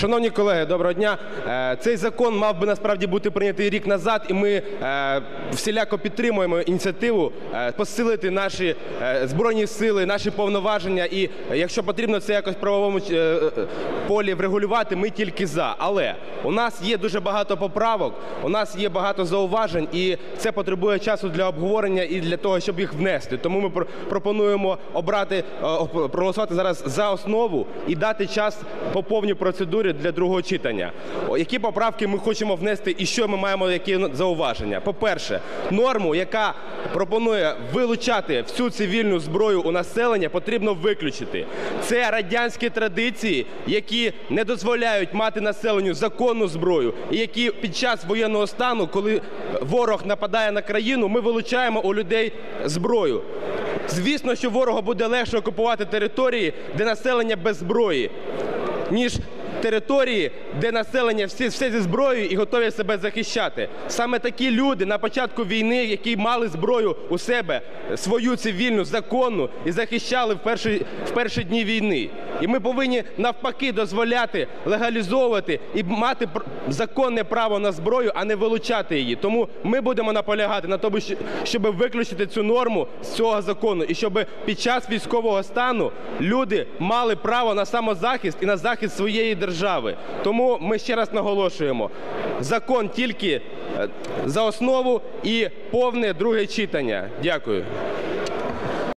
Шановні колеги, доброго дня. Е, Цей закон мав би насправді бути прийнятий рік назад, і ми е, всіляко підтримуємо ініціативу е, посилити наші збройні сили, наші повноваження. І якщо потрібно це якось в правовому полі врегулювати, ми тільки за. Але у нас є дуже багато поправок, у нас є багато зауважень, і це потребує часу для обговорення і для того, щоб їх внести. Тому ми пропонуємо обрати проголосувати зараз за основу і дати час по повній процедурі для другого читання. Які поправки ми хочемо внести і що ми маємо які зауваження? По-перше, норму, яка пропонує вилучати всю цивільну зброю у населення, потрібно виключити. Це радянські традиції, які не дозволяють мати населенню законну зброю, і які під час воєнного стану, коли ворог нападає на країну, ми вилучаємо у людей зброю. Звісно, що ворогу буде легше окупувати території, де населення без зброї, ніж території, де населення всі, все зі зброєю і готові себе захищати. Саме такі люди на початку війни, які мали зброю у себе, свою цивільну, законну, і захищали в перші, в перші дні війни. І ми повинні навпаки дозволяти легалізовувати і мати законне право на зброю, а не вилучати її. Тому ми будемо наполягати на тому, щоб виключити цю норму з цього закону, і щоб під час військового стану люди мали право на самозахист і на захист своєї держави. Тому ми ще раз наголошуємо: закон тільки е, за основу і повне друге читання. Дякую.